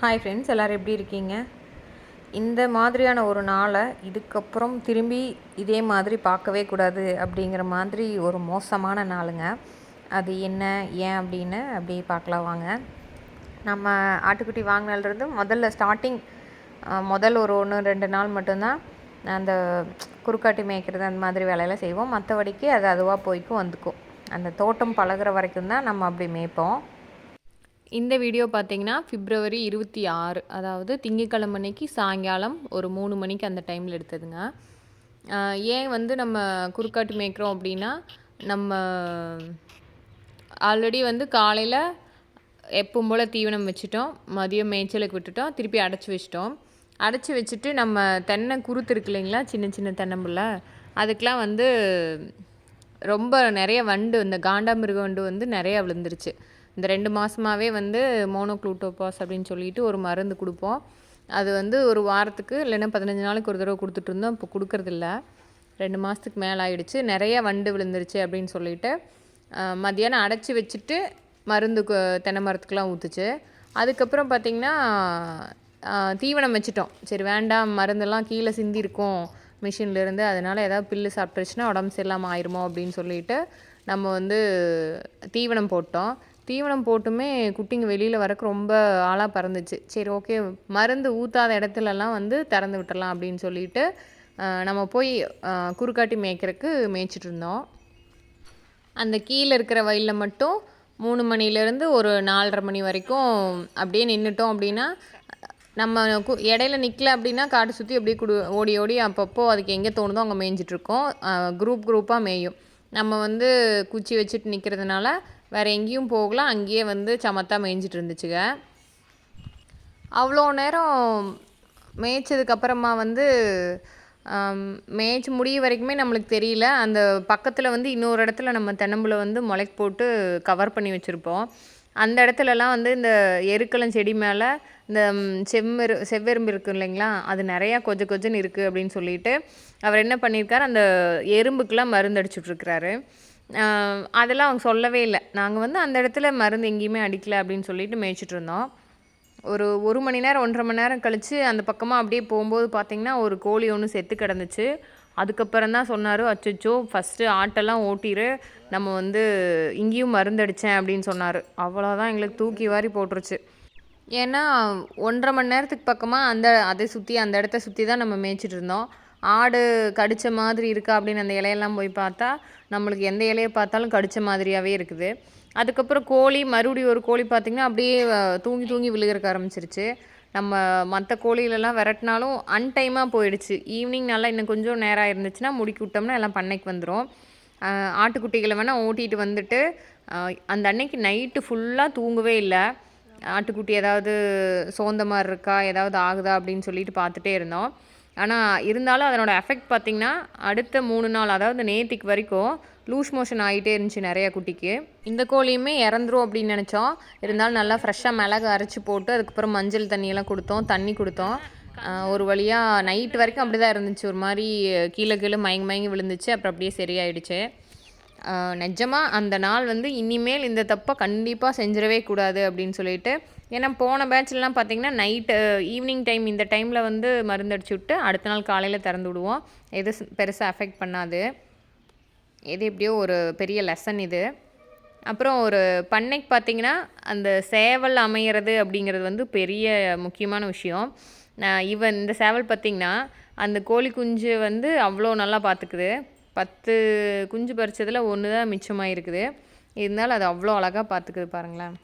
Hi friends எல்லோரும் எப்படி இருக்கீங்க? இந்த மாதிரியான ஒரு நாளை இதுக்கப்புறம் திரும்பி இதே மாதிரி பார்க்கவே கூடாது அப்படிங்கிற மாதிரி ஒரு மோசமான நாளுங்க. அது என்ன ஏன் அப்படின்னு அப்படி பார்க்கலாம் வாங்க. நம்ம ஆட்டுக்குட்டி வாங்கினது முதல்ல ஸ்டார்டிங் முதல் ஒரு ஒன்று ரெண்டு நாள் மட்டும்தான் அந்த குறுக்காட்டி மேய்க்கிறது அந்த மாதிரி வேலையெல்லாம் செய்வோம். மற்றபடிக்கு அது அதுவாக போய்க்கும் வந்துக்கும். அந்த தோட்டம் பழகிற வரைக்கும் தான் நம்ம அப்படி மேய்ப்போம். இந்த வீடியோ பார்த்தீங்கன்னா பிப்ரவரி இருபத்தி ஆறு அதாவது திங்கக்கிழமை அன்னைக்கு சாயங்காலம் ஒரு மூணு மணிக்கு அந்த டைமில் எடுத்ததுங்க. ஏன் வந்து நம்ம குறுக்காட்டு மேய்க்கிறோம் அப்படின்னா நம்ம ஆல்ரெடி வந்து காலையில் எப்பவும் போல் தீவனம் வச்சுட்டோம் மதியம் மேய்ச்சலுக்கு விட்டுட்டோம் திருப்பி அடைச்சி வச்சிட்டோம். அடைச்சி வச்சுட்டு நம்ம தென்னை குருத்து இருக்கு இல்லைங்களா சின்ன சின்ன தென்னம்புள்ள அதுக்கெலாம் வந்து ரொம்ப நிறைய வண்டு இந்த காண்டாமிருக வண்டு வந்து நிறையா விழுந்துருச்சு. இந்த ரெண்டு மாதமாகவே வந்து மோனோக்ளூட்டோபாஸ் அப்படின்னு சொல்லிட்டு ஒரு மருந்து கொடுப்போம். அது வந்து ஒரு வாரத்துக்கு இல்லைன்னா பதினஞ்சு நாளைக்கு ஒரு தடவை கொடுத்துட்ருந்தோம் இப்போ கொடுக்குறதில்ல. ரெண்டு மாதத்துக்கு மேலே ஆகிடுச்சு நிறைய வண்டு விழுந்துருச்சு அப்படின்னு சொல்லிட்டு மத்தியானம் அடைச்சி வச்சுட்டு மருந்து தென்னை மரத்துக்கெலாம் ஊற்றுச்சு அதுக்கப்புறம் பார்த்திங்கன்னா தீவனம் வச்சுட்டோம். சரி வேண்டாம். மருந்தெல்லாம் கீழே சிந்திருக்கும் மிஷின்லேருந்து அதனால் ஏதாவது பில்லு சாப்பிட்டுருச்சுன்னா உடம்பு சரியில்லாமல் ஆயிருமோ அப்படின்னு சொல்லிட்டு நம்ம வந்து தீவனம் போட்டோம். தீவனம் போட்டுமே குட்டிங்க வெளியில் வரக்கு ரொம்ப ஆளாக பறந்துச்சு. சரி ஓகே மருந்து ஊற்றாத இடத்துலலாம் வந்து திறந்து விட்டுறலாம் அப்படின்னு சொல்லிட்டு நம்ம போய் குறுக்காட்டி மேய்க்கிறதுக்கு மேய்ச்சிட்டு இருந்தோம் அந்த கீழே இருக்கிற வயலில் மட்டும் மூணு மணிலேருந்து ஒரு நாலரை மணி வரைக்கும் அப்படியே நின்றுட்டோம் அப்படின்னா நம்ம கு இடையில நிற்கல அப்படின்னா காடு சுற்றி அப்படியே குடு ஓடி ஓடி அப்பப்போ அதுக்கு எங்கே தோணுதோ அங்கே மேய்ஞ்சிட்ருக்கோம் குரூப் குரூப்பாக மேயும். நம்ம வந்து குச்சி வச்சுட்டு நிற்கிறதுனால வேறு எங்கேயும் போகலாம் அங்கேயே வந்து சமத்தாக மேய்ஞ்சிட்டு இருந்துச்சுங்க அவ்வளோ நேரம் மேய்ச்சதுக்கப்புறமா வந்து மேய்ச்சி முடிய வரைக்குமே நம்மளுக்கு தெரியல. அந்த பக்கத்தில் வந்து இன்னொரு இடத்துல நம்ம தென்னம்புல வந்து முளைக்கு போட்டு கவர் பண்ணி வச்சுருப்போம். அந்த இடத்துலலாம் வந்து இந்த எருக்களம் செடி மேலே இந்த செம்மெரு செவ்வெரும்பு இருக்குது இல்லைங்களா? அது நிறையா கொஞ்ச கொஞ்சன்னு இருக்குது அப்படின்னு சொல்லிட்டு அவர் என்ன பண்ணியிருக்கார் அந்த எறும்புக்கெலாம் மருந்து அடிச்சுட்ருக்கிறாரு. அதெல்லாம் அவங்க சொல்லவே இல்லை. நாங்கள் வந்து அந்த இடத்துல மருந்து எங்கேயுமே அடிக்கலை அப்படின்னு சொல்லிட்டு மேய்ச்சிட்டு இருந்தோம். ஒரு ஒரு மணி நேரம் ஒன்றரை மணி நேரம் கழித்து அந்த பக்கமாக அப்படியே போகும்போது பார்த்திங்கன்னா ஒரு கோழி ஒன்று செத்து கிடந்துச்சு. அதுக்கப்புறம் தான் சொன்னார் அச்சோ ஃபஸ்ட்டு ஆட்டெல்லாம் ஓட்டிடு நம்ம வந்து இங்கேயும் மருந்தடித்தேன் அப்படின்னு சொன்னார். அவ்வளோதான் எங்களுக்கு தூக்கி வாரி போட்டுருச்சு. ஏன்னா ஒன்றரை மணி நேரத்துக்கு பக்கமாக அந்த அதை சுற்றி அந்த இடத்த சுற்றி தான் நம்ம மேய்ச்சிட்டு இருந்தோம். ஆடு கடித்த மாதிரி இருக்கா அப்படின்னு அந்த இலையெல்லாம் போய் பார்த்தா நம்மளுக்கு எந்த இலையை பார்த்தாலும் கடித்த மாதிரியாகவே இருக்குது. அதுக்கப்புறம் கோழி மறுபடியும் ஒரு கோழி பார்த்திங்கன்னா அப்படியே தூங்கி தூங்கி விழுகிறக்க ஆரம்பிச்சிருச்சு. நம்ம மற்ற கோழிலெல்லாம் விரட்டினாலும் அன்டைமாக போயிடுச்சு. ஈவினிங் நல்லா இன்னும் கொஞ்சம் நேரம் இருந்துச்சுன்னா முடிக்கி விட்டோம்னா எல்லாம் பண்ணைக்கு வந்துடும் ஆட்டுக்குட்டிகளை வேணால் ஓட்டிகிட்டு வந்துட்டு அந்த அன்னைக்கு நைட்டு ஃபுல்லாக தூங்கவே இல்லை. ஆட்டுக்குட்டி ஏதாவது சோந்த மாதிரி இருக்கா ஏதாவது ஆகுதா அப்படின்னு சொல்லிட்டு பார்த்துட்டே இருந்தோம். ஆனால் இருந்தாலும் அதனோட எஃபெக்ட் பார்த்திங்கன்னா அடுத்த மூணு நாள் அதாவது நேத்திக்கு வரைக்கும் லூஸ் மோஷன் ஆகிட்டே இருந்துச்சு நிறைய குட்டிக்கு. இந்த கோழியுமே இறந்துரும் அப்படின்னு நினச்சோம். இருந்தாலும் நல்லா ஃப்ரெஷ்ஷாக மிளகு அரைச்சி போட்டு அதுக்கப்புறம் மஞ்சள் தண்ணியெல்லாம் கொடுத்தோம் தண்ணி கொடுத்தோம். ஒரு வழியாக நைட் வரைக்கும் அப்படி தான் இருந்துச்சு. ஒரு மாதிரி கீழே கீழே மயங்கி மயங்கி விழுந்துச்சு. அப்புறம் அப்படியே சரியாயிடுச்சு. நிஜமாக அந்த நாள் வந்து இனிமேல் இந்த தப்பை கண்டிப்பாக செஞ்சிடவே கூடாது அப்படின்னு சொல்லிட்டு ஏன்னா போன பேட்ச்லலாம் பார்த்திங்கன்னா நைட்டு ஈவினிங் டைம் இந்த டைமில் வந்து மருந்து அடிச்சு விட்டு அடுத்த நாள் காலையில் திறந்து விடுவோம். எது பெருசாக அஃபெக்ட் பண்ணாது. இது எப்படியோ ஒரு பெரிய லெசன் இது. அப்புறம் ஒரு பண்ணைக்கு பார்த்திங்கன்னா அந்த சேவல் அமையிறது அப்படிங்கிறது வந்து பெரிய முக்கியமான விஷயம். இவன் இந்த சேவல் பார்த்திங்கன்னா அந்த கோழி குஞ்சு வந்து அவ்வளோ நல்லா பார்த்துக்குது. பத்து குஞ்சு பறித்ததில் ஒன்று தான் மிச்சமாக இருக்குது இருந்தாலும் அது அவ்வளோ அழகாக பார்த்துக்குது பாருங்களேன்.